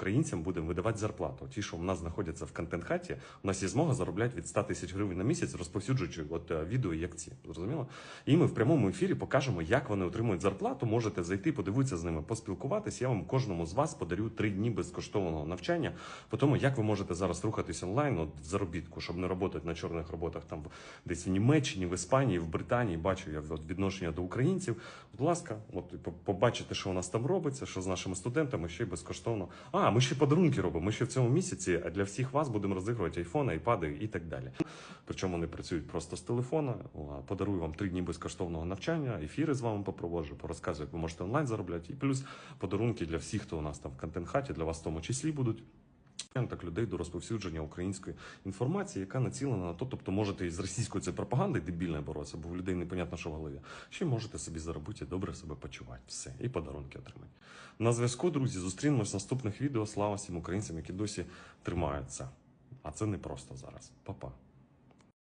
українцям будемо видавати зарплату. Ті, що у нас знаходяться в контент-хаті, у нас є змога заробляти від 100 тисяч гривень на місяць, розповсюджуючи от е, відео, як ці. Зрозуміло? І ми в прямому ефірі покажемо, як вони отримують зарплату. Можете зайти, подивитися з ними, поспілкуватися. Я вам кожному з вас подарю три дні безкоштовного навчання по тому, як ви можете зараз рухатись онлайн от, в заробітку, щоб не працювати на чорних роботах там в- десь в Німеччині, в Іспанії, в Британії. Бачу я от, відношення до українців. Будь ласка, от побачите, що у нас там робиться, що з нашими студентами ще й безкоштовно. А, ми ще подарунки робимо. Ми ще в цьому місяці для всіх вас будемо розігрувати айфони, айпади і так далі. Причому вони працюють просто з телефона. Подарую вам три дні безкоштовного навчання, ефіри з вами попроводжу, порозказую, як ви можете онлайн заробляти. І плюс подарунки для всіх, хто у нас там в контент-хаті, для вас в тому числі будуть. Так, людей до розповсюдження української інформації, яка націлена на то, тобто можете із російською це пропагандою дебільною боротися, бо в людей непонятно, що в голові. Ще можете собі заробити і добре себе почувати. Все, і подарунки отримати. На зв'язку, друзі, зустрінемось в наступних відео. Слава всім українцям, які досі тримаються. А це не просто зараз. Па-па.